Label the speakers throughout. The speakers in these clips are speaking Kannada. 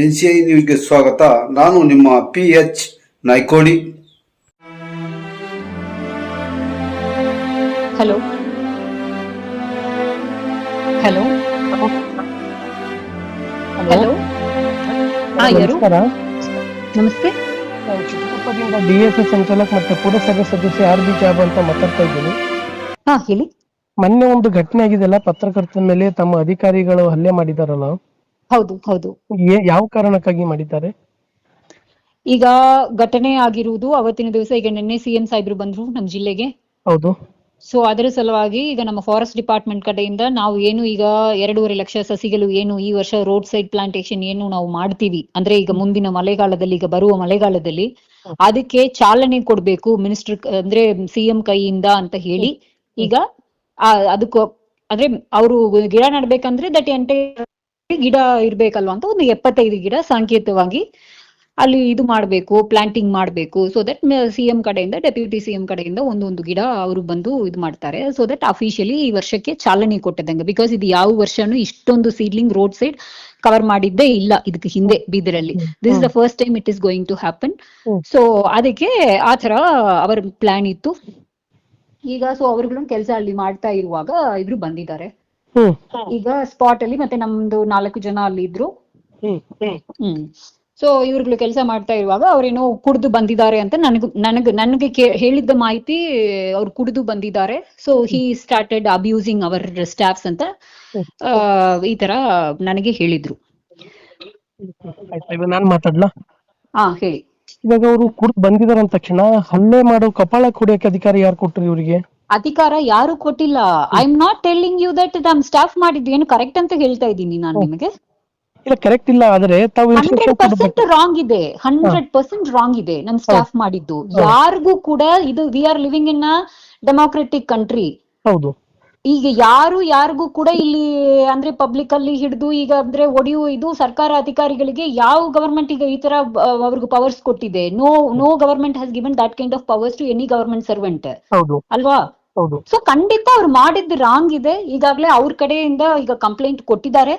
Speaker 1: ಎನ್ ಸಿ ಐ ನ್ಯೂಸ್ಗೆ ಸ್ವಾಗತ. ನಾನು ನಿಮ್ಮ P H Naikodi
Speaker 2: hello. Hello. Hello. ಯಾರು? ನಮಸ್ತೆ.
Speaker 3: ಡಿಎಸ್ಎಸ್ ಸಂಚಾಲಕ ಮತ್ತೆ ಪುರಸಭೆ ಸದಸ್ಯ ಆರ್ ಬಿ ಜಾಬ್ ಅಂತ ಮಾತಾಡ್ತಾ ಇದ್ದೀನಿ.
Speaker 2: ಹಾ ಹೇಳಿ.
Speaker 3: ಮೊನ್ನೆ ಒಂದು ಘಟನೆ ಆಗಿದೆಲ್ಲ ಪತ್ರಕರ್ತರ ಮೇಲೆ ತಮ್ಮ ಅಧಿಕಾರಿಗಳು ಹಲ್ಲೆ ಮಾಡಿದಾರಲ್ಲ?
Speaker 2: ಹೌದು ಹೌದು.
Speaker 3: ಏ- ಯಾವ ಕಾರಣಕ್ಕಾಗಿ ಮಾಡಿದ್ದಾರೆ?
Speaker 2: ಈಗ ಘಟನೆ ಆಗಿರುವುದು ಅವತ್ತಿನ ದಿವಸ ಈಗ ನಿನ್ನೆ ಸಿಎಂ ಸಾಹೇಬ್ರು ಬಂದ್ರು ನಮ್ಮ ಜಿಲ್ಲೆಗೆ.
Speaker 3: ಹೌದು.
Speaker 2: ಸೊ ಅದರ ಸಲುವಾಗಿ ಈಗ ನಮ್ಮ ಫಾರೆಸ್ಟ್ ಡಿಪಾರ್ಟ್ಮೆಂಟ್ ಕಡೆಯಿಂದ ನಾವು ಏನು ಈಗ ಎರಡೂವರೆ ಲಕ್ಷ ಸಸಿಗಳು ಏನು ಈ ವರ್ಷ ರೋಡ್ ಸೈಡ್ ಪ್ಲಾಂಟೇಶನ್ ಏನು ನಾವು ಮಾಡ್ತೀವಿ. ಅಂದ್ರೆ ಈಗ ಮುಂದಿನ ಮಳೆಗಾಲದಲ್ಲಿ ಈಗ ಬರುವ ಮಳೆಗಾಲದಲ್ಲಿ ಅದಕ್ಕೆ ಚಾಲನೆ ಕೊಡ್ಬೇಕು ಮಿನಿಸ್ಟರ್ ಅಂದ್ರೆ ಸಿಎಂ ಕೈಯಿಂದ ಅಂತ ಹೇಳಿ. ಈಗ ಆ ಅದಕ್ಕೂ ಅಂದ್ರೆ ಅವರು ಗಿಡ ನಡ್ಬೇಕಂದ್ರೆ ದಟ್ ಎಂಟೆ ಗಿಡ ಇರ್ಬೇಕಲ್ವಾ ಅಂತ ಒಂದು ಎಪ್ಪತ್ತೈದು ಗಿಡ ಸಾಂಕೇತವಾಗಿ ಅಲ್ಲಿ ಇದು ಮಾಡಬೇಕು ಪ್ಲಾಂಟಿಂಗ್ ಮಾಡಬೇಕು. ಸೊ ದಟ್ ಸಿಎಂ ಕಡೆಯಿಂದ ಡೆಪ್ಯೂಟಿ ಸಿಎಂ ಕಡೆಯಿಂದ ಒಂದೊಂದು ಗಿಡ ಅವರು ಬಂದು ಇದು ಮಾಡ್ತಾರೆ. ಸೊ ದಟ್ ಅಫಿಷಿಯಲಿ ಈ ವರ್ಷಕ್ಕೆ ಚಾಲನೆ ಕೊಟ್ಟದಂಗೆ. ಬಿಕಾಸ್ ಇದು ಯಾವ ವರ್ಷನೂ ಇಷ್ಟೊಂದು ಸೀಡ್ಲಿಂಗ್ ರೋಡ್ ಸೈಡ್ ಕವರ್ ಮಾಡಿದ್ದೇ ಇಲ್ಲ ಇದಕ್ಕೆ ಹಿಂದೆ ಬೀದರಲ್ಲಿ. This is the first time it is going to happen. So ಅದಕ್ಕೆ ಆ ತರ ಅವರ ಪ್ಲಾನ್ ಇತ್ತು. ಈಗ ಸೊ ಅವ್ರುಗಳು ಕೆಲಸ ಅಲ್ಲಿ ಮಾಡ್ತಾ ಇರುವಾಗ ಇಬ್ರು ಬಂದಿದ್ದಾರೆ. ಈಗ ಸ್ಪಾಟ್ ಅಲ್ಲಿ ಮತ್ತೆ ನಮ್ದು ನಾಲ್ಕು ಜನ ಅಲ್ಲಿ ಇದ್ರು.
Speaker 3: ಹ್ಮ್
Speaker 2: ಸೊ ಇವ್ರುಗಳು ಕೆಲಸ ಮಾಡ್ತಾ ಇರುವಾಗ ಅವ್ರೇನೋ ಕುಡಿದು ಬಂದಿದ್ದಾರೆ ಅಂತ ನನಗ್ ನನಗ್ ನನಗೆ ಹೇಳಿದ್ದ ಮಾಹಿತಿ ಅವ್ರು ಕುಡಿದು ಬಂದಿದ್ದಾರೆ. So he started abusing our staffs ಅಂತ ಆ, ಈ ತರ ನನಗೆ ಹೇಳಿದ್ರು.
Speaker 3: ನಾನ್ ಮಾತಾಡ್ಲಾ?
Speaker 2: ಹಾ ಹೇಳಿ.
Speaker 3: ಇವಾಗ ಅವರು ಕುಡ್ದು ಬಂದಿದ್ದಾರೆ ಅಂದ ತಕ್ಷಣ ಹಲ್ಲೆ ಮಾಡೋ ಕಪಾಳ ಕುಡಿಯಕ್ಕೆ ಅಧಿಕಾರಿ ಯಾರು ಕೊಟ್ಟರು ಇವರಿಗೆ?
Speaker 2: ಅಧಿಕಾರ ಯಾರು ಕೊಟ್ಟಿಲ್ಲ. I am not telling you that ನಮ್ ಸ್ಟಾಫ್ ಮಾಡಿದ್ವಿ ಏನು ಕರೆಕ್ಟ್ ಅಂತ ಹೇಳ್ತಾ ಇದ್ದೀನಿ ನಾನು ನಿಮಗೆ.
Speaker 3: ಇಲ್ಲ ಕರೆಕ್ಟ್ ಇಲ್ಲ ಆದ್ರೆ ತಾವು
Speaker 2: ಹಂಡ್ರೆಡ್ ಪರ್ಸೆಂಟ್ ರಾಂಗ್ ಇದೆ. ಹಂಡ್ರೆಡ್ ಪರ್ಸೆಂಟ್ ರಾಂಗ್ ಇದೆ ನಮ್ ಸ್ಟಾಫ್ ಮಾಡಿದ್ದು. ಯಾರಿಗೂ ಕೂಡ ಇದು we are living in a democratic country
Speaker 3: ಹೌದು.
Speaker 2: ಈಗ ಯಾರು ಯಾರಿಗೂ ಕೂಡ ಇಲ್ಲಿ ಅಂದ್ರೆ ಪಬ್ಲಿಕ್ ಅಲ್ಲಿ ಹಿಡಿದು ಈಗ ಅಂದ್ರೆ ಒಡೆಯು ಇದು ಸರ್ಕಾರ ಅಧಿಕಾರಿಗಳಿಗೆ ಯಾವ ಗವರ್ಮೆಂಟ್ ಈಗ ಈ ತರ ಅವ್ರಿಗೂ ಪವರ್ಸ್ ಕೊಟ್ಟಿದೆ? No no government has given that kind of powers to any government servant ಅಲ್ವಾ? ಸೊ ಖಂಡಿತ ಅವ್ರು ಮಾಡಿದ್ದು ರಾಂಗ್ ಇದೆ. ಈಗಾಗ್ಲೇ ಅವ್ರ ಕಡೆಯಿಂದ ಈಗ ಕಂಪ್ಲೇಂಟ್ ಕೊಟ್ಟಿದ್ದಾರೆ.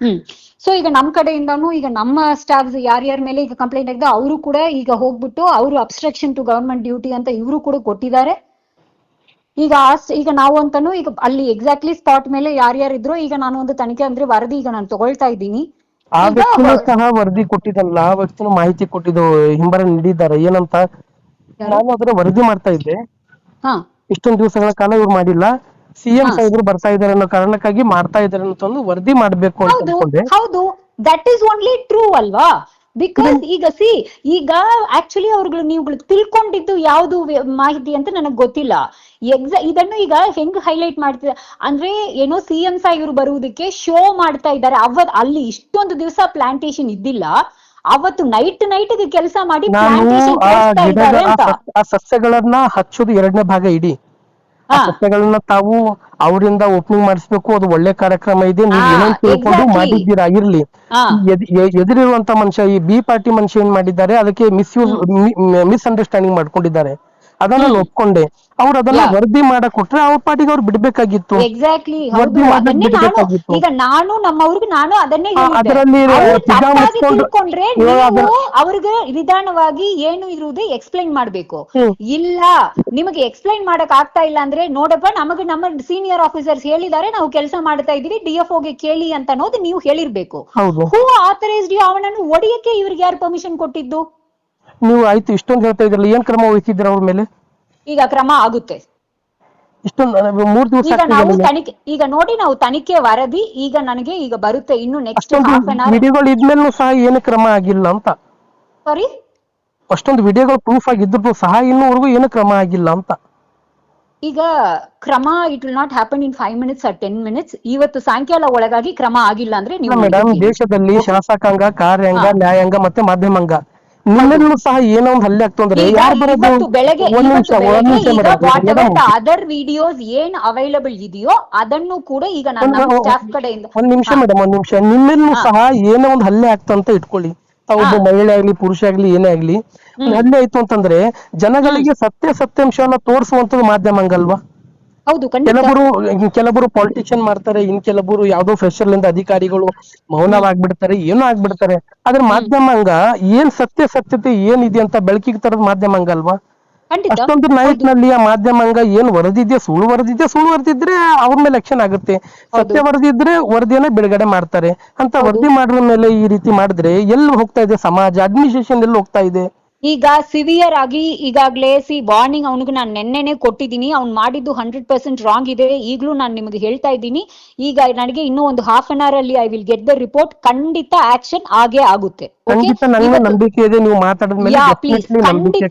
Speaker 3: ಹ್ಮ್.
Speaker 2: ಸೊ ಈಗ ನಮ್ ಕಡೆಯಿಂದಾನು ಈಗ ನಮ್ಮ ಸ್ಟಾಫ್ಸ್ ಯಾರ್ಯಾರ ಮೇಲೆ ಈಗ ಕಂಪ್ಲೇಂಟ್ ಆಗಿದೆ ಅವರು ಕೂಡ ಈಗ ಹೋಗ್ಬಿಟ್ಟು ಅವರು ಅಬ್ಸ್ಟ್ರಕ್ಷನ್ ಟು ಗವರ್ಮೆಂಟ್ ಡ್ಯೂಟಿ ಅಂತ ಇವರು ಕೂಡ ಕೊಟ್ಟಿದ್ದಾರೆ. ಈಗ ಈಗ ನಾವು ಅಂತಾನು ಈಗ ಅಲ್ಲಿ ಎಕ್ಸಾಕ್ಟ್ಲಿ ಸ್ಪಾಟ್ ಮೇಲೆ ಯಾರ್ಯಾರಿದ್ರು ಈಗ ನಾನು ಒಂದು ತನಿಖೆ ಅಂದ್ರೆ ವರದಿ ಈಗ ನಾನು ತಗೊಳ್ತಾ ಇದ್ದೀನಿ.
Speaker 3: ಆ ವ್ಯಕ್ತಿನೂ ಸಹ ವರದಿ ಕೊಟ್ಟಿದ್ದಲ್ಲ ಆ ವ್ಯಕ್ತಿನೂ ಮಾಹಿತಿ ಕೊಟ್ಟಿದ್ದು ಹಿಂಬರ ನೀಡಿದ್ದಾರೆ. ಏನಂತ ನಾನು ಅದರ ವರದಿ ಮಾಡ್ತಾ ಇದ್ದೆ. ಇಷ್ಟೊಂದು ದಿವಸಗಳ ಕಾಲ ಇವ್ರು ಮಾಡಿಲ್ಲ. ಸಿಎಂ ಸಾಹೇಬರು ಬರ್ತಾ ಇದಾರೆ ಅನ್ನೋ ಕಾರಣಕ್ಕಾಗಿ ಮಾಡ್ತಾ ಇದಾರೆ ಅಂತ ಒಂದು ವರದಿ ಮಾಡ್ಬೇಕು ಅಂತ
Speaker 2: ಹೌದು
Speaker 3: ಅನ್ಕೊಂಡೆ.
Speaker 2: ಹೌದು. ದಟ್ ಈಸ್ ಓನ್ಲಿ ಟ್ರೂ ಅಲ್ವಾ? ಬಿಕಾಸ್ ಈಗ ಸಿ ಈಗ ಆಕ್ಚುಲಿ ಅವ್ರುಗಳು ನೀವುಗಳು ತಿಳ್ಕೊಂಡಿದ್ದು ಯಾವ್ದು ಮಾಹಿತಿ ಅಂತ ನನಗ್ ಗೊತ್ತಿಲ್ಲ. ಎಕ್ಸಾ ಇದನ್ನು ಈಗ ಹೆಂಗ್ ಹೈಲೈಟ್ ಮಾಡ್ತಿದ ಅಂದ್ರೆ ಏನೋ ಸಿ ಎಂ ಸಾಹೇಬರು ಬರುವುದಕ್ಕೆ ಶೋ ಮಾಡ್ತಾ ಇದ್ದಾರೆ. ಅವತ್ ಅಲ್ಲಿ ಇಷ್ಟೊಂದು ದಿವಸ ಪ್ಲಾಂಟೇಶನ್ ಇದ್ದಿಲ್ಲ. ಅವತ್ತು ನೈಟ್ ನೈಟ್ ಕೆಲಸ ಮಾಡಿ
Speaker 3: ಆ ಸಸ್ಯಗಳನ್ನ ಹಚ್ಚೋದು ಎರಡನೇ ಭಾಗ ಇಡಿ. ಆ ಸಸ್ಯಗಳನ್ನ ತಾವು ಅವರಿಂದ ಓಪನಿಂಗ್ ಮಾಡಿಸ್ಬೇಕು ಅದು ಒಳ್ಳೆ ಕಾರ್ಯಕ್ರಮ ಇದೆ. ನೀವು ಏನೇನ್ ತಿಳ್ಕೊಂಡು. ಮಾಡಿದ್ದೀರಾ? ಇರ್ಲಿ. ಎದುರಿರುವಂತ ಮನುಷ್ಯ ಈ ಬಿ ಪಾರ್ಟಿ ಮನುಷ್ಯ ಏನ್ ಮಾಡಿದ್ದಾರೆ? ಅದಕ್ಕೆ ಮಿಸ್ಯೂಸ್ ಮಿಸ್ ಅಂಡರ್ಸ್ಟ್ಯಾಂಡಿಂಗ್ ಮಾಡ್ಕೊಂಡಿದ್ದಾರೆ. ಅದನ್ನ ನಾನು ಒಪ್ಕೊಂಡೆ. ಅವ್ರು ಅದನ್ನ. ವರದಿ ಮಾಡಕ್ ಕೊಟ್ರೆ ಅವ್ರ ಪಾಟಿಗೆ ಅವ್ರು ಬಿಡ್ಬೇಕಾಗಿತ್ತು.
Speaker 2: ಎಕ್ಸಾಕ್ಟ್ಲಿ
Speaker 3: ವರದಿ ಬಿಡ್ಬೇಕಾಗಿತ್ತು.
Speaker 2: ಈಗ ನಾನು ನಮ್ಮವ್ರಿಗೆ ನಾನು ಅದನ್ನೇ
Speaker 3: ಅದ್ರಲ್ಲಿ
Speaker 2: ತಿಳ್ಕೊಂಡ್ರೆ ಅವ್ರಿಗೆ ನಿಧಾನವಾಗಿ ಏನು ಇರುವುದು ಎಕ್ಸ್ಪ್ಲೈನ್ ಮಾಡ್ಬೇಕು. ಇಲ್ಲ ನಿಮಗೆ ಎಕ್ಸ್ಪ್ಲೈನ್ ಮಾಡಕ್ ಆಗ್ತಾ ಇಲ್ಲ ಅಂದ್ರೆ ನೋಡಪ್ಪ ನಮಗೆ ನಮ್ಮ ಸೀನಿಯರ್ ಆಫೀಸರ್ಸ್ ಹೇಳಿದ್ದಾರೆ ನಾವು ಕೆಲಸ ಮಾಡ್ತಾ ಇದೀವಿ ಡಿ ಎಫ್ಗೆ ಕೇಳಿ ಅಂತ ಅನ್ನೋದು ನೀವು ಹೇಳಿರ್ಬೇಕು. ಹೂ ಆಥರೈಸ್ಡ್ ಅವನನ್ನು ಒಡೆಯಕ್ಕೆ ಇವ್ರಿಗೆ ಯಾರು ಪರ್ಮಿಷನ್ ಕೊಟ್ಟಿದ್ದು?
Speaker 3: ನೀವು ಆಯ್ತು ಇಷ್ಟೊಂದು ಹೇಳ್ತಾ ಇದ್ರಲ್ಲ ಏನ್ ಕ್ರಮ ವಹಿಸಿದ್ರ ಅವ್ರ ಮೇಲೆ?
Speaker 2: ಈಗ ಕ್ರಮ ಆಗುತ್ತೆ.
Speaker 3: ಇಷ್ಟೊಂದು ಮೂರ್ ದಿವಸ
Speaker 2: ಈಗ ನಾವು ತನಿಖೆ ಈಗ ನೋಡಿ ನಾವು ತನಿಖೆ ವರದಿ ಈಗ ನನಗೆ ಈಗ ಬರುತ್ತೆ. ಇನ್ನು ನೆಕ್ಸ್ಟ್
Speaker 3: ಅಷ್ಟೊಂದು
Speaker 2: ಹಾಫ್ ಅನ್ ಅವರ್
Speaker 3: ವಿಡಿಯೋಗಳು ಇದ್ಮೇಲೂ ಸಹ ಏನು ಕ್ರಮ ಆಗಿಲ್ಲ ಅಂತ.
Speaker 2: ಸಾರಿ
Speaker 3: ಅಷ್ಟೊಂದು ವಿಡಿಯೋಗಳು ಪ್ರೂಫ್ ಆಗಿದ್ರು ಸಹ ಇನ್ನೂವರೆಗೂ ಏನು ಕ್ರಮ ಆಗಿಲ್ಲ ಅಂತ.
Speaker 2: ಈಗ ಕ್ರಮ it will not happen in five minutes or ten minutes ಇವತ್ತು ಸಾಯಂಕಾಲ ಒಳಗಾಗಿ ಕ್ರಮ ಆಗಿಲ್ಲ ಅಂದ್ರೆ ನೀವು
Speaker 3: ಮೇಡಮ್ ದೇಶದಲ್ಲಿ ಶಾಸಕಾಂಗ ಕಾರ್ಯಾಂಗ ನ್ಯಾಯಾಂಗ ಮತ್ತೆ ಮಾಧ್ಯಮಾಂಗ. ನಿಮ್ಮೆಲ್ಲೂ ಸಹ ಏನೋ ಒಂದು ಹಲ್ಲೆ
Speaker 2: ಆಗ್ತದೆ
Speaker 3: ಯಾರು ಬರೋದು?
Speaker 2: ಇವತ್ತು ಬೆಳಗ್ಗೆ
Speaker 3: ಒಂದ್ ನಿಮಿಷ ಒಂದ್ ನಿಮಿಷ
Speaker 2: ಈಗ
Speaker 3: madam
Speaker 2: whatever the other videos ಏನ್ ಅವೈಲಬಲ್ ಇದೆಯೋ ಅದನ್ನು ಕೂಡ ಈಗ ನನ್ನ ಸ್ಟಾಫ್ ಕಡೆಯಿಂದ
Speaker 3: ಒಂದ್ ನಿಮಿಷ ಮೇಡಮ್ ಒಂದ್ ನಿಮಿಷ. ನಿಮ್ಮಲ್ಲೂ ಸಹ ಏನೋ ಒಂದು ಹಲ್ಲೆ ಆಗ್ತಂತ ಇಟ್ಕೊಳ್ಳಿ. ತಾವು ಒಬ್ಬ ಮಹಿಳೆ ಆಗ್ಲಿ ಪುರುಷ ಆಗ್ಲಿ ಏನೇ ಆಗ್ಲಿ. ಹಲ್ಲೆ ಆಯ್ತು ಅಂತಂದ್ರೆ ಜನಗಳಿಗೆ ಸತ್ಯ ಸತ್ಯಾಂಶವನ್ನ ತೋರಿಸುವಂತದ್ದು ಮಾಧ್ಯಮ ಹಂಗಲ್ವಾ?
Speaker 2: ಹೌದು
Speaker 3: ಕೆಲವರು ಕೆಲವರು ಪಾಲಿಟಿಷಿಯನ್ ಮಾಡ್ತಾರೆ ಇನ್ ಕೆಲವರು ಯಾವ್ದೋ ಫ್ರೆಶರ್ ಲಿಂದ ಅಧಿಕಾರಿಗಳು ಮೌನವಾಗ್ಬಿಡ್ತಾರೆ ಏನೋ ಆಗ್ಬಿಡ್ತಾರೆ. ಆದ್ರೆ ಮಾಧ್ಯಮಾಂಗ ಏನ್ ಸತ್ಯ ಸತ್ಯತೆ ಏನಿದೆ ಅಂತ ಬೆಳಕಿಗೆ ತರದ ಮಾಧ್ಯಮಾಂಗ ಅಲ್ವಾ? ಅಷ್ಟೊಂದು ನೈಟ್ನಲ್ಲಿ ಆ ಮಾಧ್ಯಮಾಂಗ ಏನ್ ವರದಿದ್ಯಾ ಸುಳ್ಳು ವರದಿದ್ಯಾ ಸುಳ್ಳು ವರದಿದ್ರೆ ಅವ್ರ ಮೇಲೆ ಎಕ್ಷನ್ ಆಗುತ್ತೆ. ಸತ್ಯ ವರದಿದ್ರೆ ವರದಿಯನ್ನ ಬಿಡುಗಡೆ ಮಾಡ್ತಾರೆ. ಅಂತ ವರದಿ ಮಾಡಿದ ಮೇಲೆ ಈ ರೀತಿ ಮಾಡಿದ್ರೆ ಎಲ್ಲಿ ಹೋಗ್ತಾ ಇದೆ ಸಮಾಜ? ಅಡ್ಮಿನಿಸ್ಟ್ರೇಷನ್ ಎಲ್ಲಿ ಹೋಗ್ತಾ ಇದೆ?
Speaker 2: ಈಗ ಸಿವಿಯರ್ ಆಗಿ ಈಗಾಗಲೇ ಸಿ ವಾರ್ನಿಂಗ್ ಅವನಿಗೆ ನಾನು ನೆನ್ನೆನೆ ಕೊಟ್ಟಿದ್ದೀನಿ. ಅವ್ನು ಮಾಡಿದ್ದು ಹಂಡ್ರೆಡ್ ಪರ್ಸೆಂಟ್ ರಾಂಗ್ ಇದೆ. ಈಗಲೂ ನಾನು ನಿಮಗೆ ಹೇಳ್ತಾ ಇದ್ದೀನಿ. ಈಗ ನನಗೆ ಇನ್ನೂ ಒಂದು ಹಾಫ್ ಅನ್ ಅವರ್ ಅಲ್ಲಿ I will get the report ಖಂಡಿತ ಆಕ್ಷನ್ ಆಗೇ ಆಗುತ್ತೆ?
Speaker 3: ಖಂಡಿತ ನನಗೆ ನಂಬಿಕೆ ಇದೆ ನೀವು ಮಾತಾಡಿದ ಮೇಲೆ ನಂಬಿಕೆ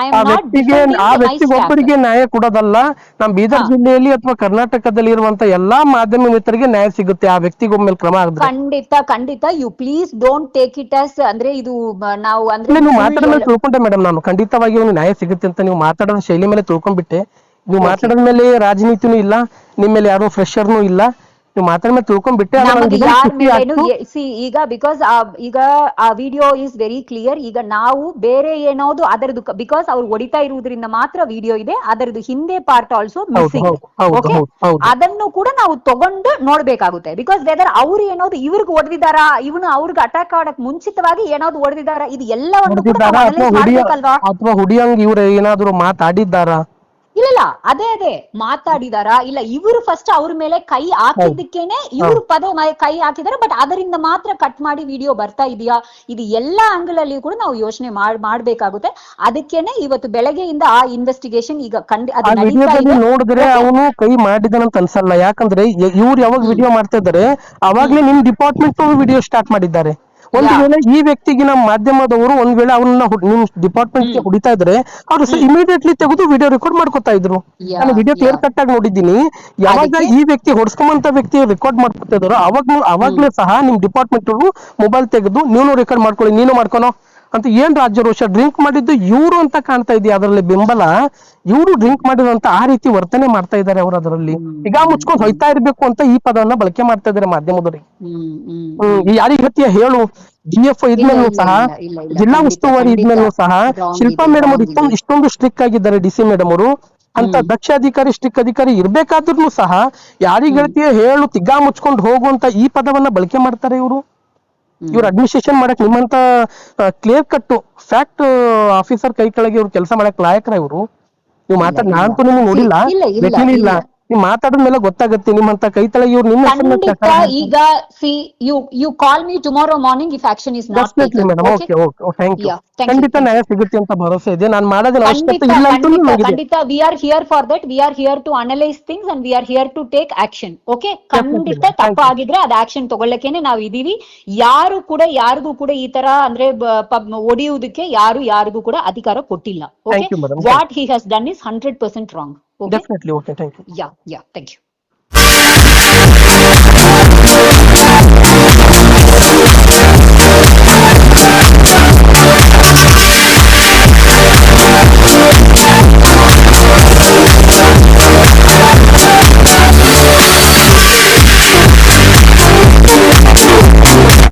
Speaker 3: ಆ
Speaker 2: not
Speaker 3: ವ್ಯಕ್ತಿಗೆ ಆ ವ್ಯಕ್ತಿಗೆ ಒಬ್ಬರಿಗೆ ನ್ಯಾಯ ಕೊಡೋದಲ್ಲ ನಮ್ ಬೀದರ್ ಜಿಲ್ಲೆಯಲ್ಲಿ ಅಥವಾ ಕರ್ನಾಟಕದಲ್ಲಿ ಇರುವಂತ ಎಲ್ಲಾ ಮಾಧ್ಯಮ ಮಿತ್ರರಿಗೆ ನ್ಯಾಯ ಸಿಗುತ್ತೆ. ಆ ವ್ಯಕ್ತಿಗೆ ಮೇಲೆ ಕ್ರಮ ಆಗುತ್ತೆ
Speaker 2: ಖಂಡಿತ ಖಂಡಿತ. You please don't take it as ಅಂದ್ರೆ ಇದು ನಾವು ಅಂದ್ರೆ
Speaker 3: ನೀವು
Speaker 2: ಸುಳ್ಳು
Speaker 3: ಮಾತಾಡೋ ಮೇಲೆ ತಿಳ್ಕೊಂಡೆ ಮೇಡಮ್ ನಾನು. ಖಂಡಿತವಾಗಿ ಒಂದು ನ್ಯಾಯ ಸಿಗುತ್ತೆ ಅಂತ ನೀವು ಮಾತಾಡೋ ಶೈಲಿ ಮೇಲೆ ತಿಳ್ಕೊಂಡ್ಬಿಟ್ಟೆ. ನೀವು ಮಾತಾಡಿದ ಮೇಲೆ ರಾಜನೀತಿನೂ ಇಲ್ಲ ನಿಮ್ಮ ಮೇಲೆ ಯಾರೋ ಫ್ರೆಶರ್ನೂ ಇಲ್ಲ. ನೀವು ಮಾತಾಡೋ ತಿಳ್ಕೊಂಡ್ಬಿಟ್ಟೆ
Speaker 2: ನಮಗೆ ಯಾರ ಮೇಲೇನು ಸಿ ಈಗ ಬಿಕಾಸ್ ಈಗ ಆ ವಿಡಿಯೋ ಇಸ್ ವೆರಿ ಕ್ಲಿಯರ್ ಈಗ ನಾವು ಬೇರೆ ಏನಾದ್ರು ಅದರದ್ದು ಬಿಕಾಸ್ ಅವ್ರು ಹೊಡಿತಾ ಇರುವುದರಿಂದ ಮಾತ್ರ ವಿಡಿಯೋ ಇದೆ. ಅದರದ್ದು ಹಿಂದೆ ಪಾರ್ಟ್ ಆಲ್ಸೋ ಮಿಸ್ಸಿಂಗ್ ಓಕೆ. ಅದನ್ನು ಕೂಡ ನಾವು ತಗೊಂಡು ನೋಡ್ಬೇಕಾಗುತ್ತೆ. ಬಿಕಾಸ್ ವೆದರ್ ಅವ್ರು ಏನಾದ್ರು ಇವ್ರಿಗೆ ಹೊಡೆದಿದಾರ ಇವನು ಅವ್ರಿಗೆ ಅಟ್ಯಾಕ್ ಮಾಡಕ್ ಮುಂಚಿತವಾಗಿ ಏನಾದ್ರು ಹೊಡೆದಿದಾರ ಇದು ಎಲ್ಲವನ್ನು
Speaker 3: ಅಥವಾ ಹುಡಿಯಂಗ್ ಇವ್ರು ಏನಾದ್ರು ಮಾತಾಡಿದ್ದಾರಾ?
Speaker 2: ಇಲ್ಲ ಇಲ್ಲ ಅದೇ ಅದೇ ಮಾತಾಡಿದಾರಾ? ಇಲ್ಲ ಇವರು ಫಸ್ಟ್ ಅವ್ರ ಮೇಲೆ ಕೈ ಹಾಕಿದ್ದಕ್ಕೇನೆ ಇವರು ಪದೇ ಕೈ ಹಾಕಿದಾರೆ ಬಟ್ ಅದರಿಂದ ಮಾತ್ರ ಕಟ್ ಮಾಡಿ ವಿಡಿಯೋ ಬರ್ತಾ ಇದೆಯಾ? ಇದು ಎಲ್ಲಾ ಆಂಗಲ್ ಅಲ್ಲಿ ಕೂಡ ನಾವು ಯೋಚನೆ ಮಾಡ್ ಮಾಡ್ಬೇಕಾಗುತ್ತೆ. ಅದಕ್ಕೇನೆ ಇವತ್ತು ಬೆಳಗ್ಗೆಯಿಂದ ಆ ಇನ್ವೆಸ್ಟಿಗೇಷನ್ ಈಗ ಕಂಡು
Speaker 3: ನೋಡಿದ್ರೆ ಅವನು ಕೈ ಮಾಡಿದನಂತ ಅನ್ಸಲ್ಲ. ಯಾಕಂದ್ರೆ ಇವ್ರು ಯಾವಾಗ ವಿಡಿಯೋ ಮಾಡ್ತಾ ಇದ್ದಾರೆ ಅವಾಗ್ಲೇ ನಿಮ್ ಡಿಪಾರ್ಟ್ಮೆಂಟ್ ವಿಡಿಯೋ ಸ್ಟಾರ್ಟ್ ಮಾಡಿದ್ದಾರೆ. ಒಂದ್ ವೇಳೆ ಈ ವ್ಯಕ್ತಿಗೆ ನಮ್ಮ ಮಾಧ್ಯಮದವರು ಒಂದ್ ವೇಳೆ ಅವನ್ನ ನಿಮ್ ಡಿಪಾರ್ಟ್ಮೆಂಟ್ ಹುಡಿತಾ ಇದ್ರೆ ಅವ್ರು ಇಮಿಡಿಯೇಟ್ಲಿ ತೆಗೆದು ವಿಡಿಯೋ ರೆಕಾರ್ಡ್ ಮಾಡ್ಕೊತಾ ಇದ್ರು. ನಾನು ವಿಡಿಯೋ ಕ್ಲಿಯರ್ ಕಟ್ ಆಗಿ ನೋಡಿದ್ದೀನಿ. ಯಾವಾಗ ಈ ವ್ಯಕ್ತಿ ಹೊಡ್ಸ್ಕೊಂಬಂತ ವ್ಯಕ್ತಿ ರೆಕಾರ್ಡ್ ಮಾಡ್ಕೊತಾ ಇದಾರೋ ಅವಾಗ ಅವಾಗ್ಲೇ ಸಹ ನಿಮ್ ಡಿಪಾರ್ಟ್ಮೆಂಟ್ ಅವರು ಮೊಬೈಲ್ ತೆಗೆದು ನೀವು ರೆಕಾರ್ಡ್ ಮಾಡ್ಕೊಳ್ಳಿ ನೀನು ಮಾಡ್ಕೊನೋ? ಅಂತ ಏನ್ ರಾಜ್ಯರೋಷ ಡ್ರಿಂಕ್ ಮಾಡಿದ್ದು ಇವ್ರು ಅಂತ ಕಾಣ್ತಾ ಇದೆಯಾ ಅದರಲ್ಲಿ ಬೆಂಬಲ? ಇವರು ಡ್ರಿಂಕ್ ಮಾಡಿದಂತ ಆ ರೀತಿ ವರ್ತನೆ ಮಾಡ್ತಾ ಇದ್ದಾರೆ ಅವರು ಅದರಲ್ಲಿ. ಈಗ ಮುಚ್ಕೊಂಡು ಹೋಯ್ತಾ ಇರ್ಬೇಕು ಅಂತ ಈ ಪದವನ್ನ ಬಳಕೆ ಮಾಡ್ತಾ ಇದ್ದಾರೆ ಮಾಧ್ಯಮದವರಿಗೆ
Speaker 2: ಹ್ಮ್ ಹ್ಮ್
Speaker 3: ಹ್ಮ್. ಈ ಯಾರಿಗೆ ಗತಿಯ ಹೇಳು. ಡಿ ಎಫ್ ಇದ್ಮೇಲೂ ಸಹ ಜಿಲ್ಲಾ ಉಸ್ತುವಾರಿ ಇದ್ಮೇಲೂ ಸಹ ಶಿಲ್ಪಾ ಮೇಡಮ್ ಅವರು ಇಷ್ಟೊಂದು. ಇಷ್ಟೊಂದು ಸ್ಟ್ರಿಕ್ ಆಗಿದ್ದಾರೆ ಡಿ ಸಿ ಮೇಡಮ್ ಅವರು. ಅಂತ ದಕ್ಷ ಅಧಿಕಾರಿ ಸ್ಟ್ರಿಕ್ ಅಧಿಕಾರಿ ಇರ್ಬೇಕಾದ್ರೂ ಸಹ ಯಾರಿಗೆ ಗೆಳತಿಯ ಹೇಳು ತಿಗ್ಗಾ ಮುಚ್ಕೊಂಡು ಹೋಗುವಂತ ಈ ಪದವನ್ನ ಬಳಕೆ ಮಾಡ್ತಾರೆ ಇವರು. ಇವ್ರ ಅಡ್ಮಿನಿಸ್ಟ್ರೇಷನ್ ಮಾಡಕ್ ನಿಮ್ಮಂತ ಕ್ಲಿಯರ್ ಕಟ್ ಫ್ಯಾಕ್ಟ್ ಆಫೀಸರ್ ಕೈ ಕೆಳಗೆ ಇವ್ರು ಕೆಲಸ ಮಾಡಕ್ ಲಾಯಕರ ಇವರು? ನೀವು ಮಾತಾಡ್ ನಾನಂತೂ ನಿಮ್ಗೆ ನೋಡಿಲ್ಲ.
Speaker 2: ಇಲ್ಲ,
Speaker 3: ನೀವು ಮಾತಾಡಿದ ಮೇಲೆ ಗೊತ್ತಾಗುತ್ತೆ ನಿಮ್ಮಂತ ಕೈ ತಳ ಇವ್ರು ನಿಮ್ಮ
Speaker 2: ಖಂಡಿತ. ಈಗ see you you call me tomorrow morning if action is not
Speaker 3: definitely madam okay okay thank you ಖಂಡಿತ ನ್ಯಾಯ ಸಿಗುತ್ತೆ ಅಂತ ಭರವಸೆ ಇದೆ. ನಾನು ಮಾಡೋದಿಲ್ಲ ಅವಶ್ಯಕತೆ
Speaker 2: ಖಂಡಿತ
Speaker 3: ಇಲ್ಲ ಅಂತ
Speaker 2: ಖಂಡಿತ ಖಂಡಿತ. We are here for that we are here to analyse things and we are here to take action okay ಖಂಡಿತ
Speaker 3: ತಪ್ಪು
Speaker 2: ಆಗಿದ್ರೆ ಅದ್ ಆಕ್ಷನ್ ತಗೊಳ್ಳಕೇನೆ ನಾವು ಇದೀವಿ. ಯಾರು ಕೂಡ ಯಾರಿಗೂ ಕೂಡ ಈ ತರ ಅಂದ್ರೆ ಒಡೆಯುವುದಕ್ಕೆ ಯಾರು ಯಾರಿಗೂ ಕೂಡ ಅಧಿಕಾರ ಕೊಟ್ಟಿಲ್ಲ okay. What he has done is hundred percent wrong Okay?
Speaker 3: Definitely okay. Thank you.
Speaker 2: Yeah, yeah. Thank you.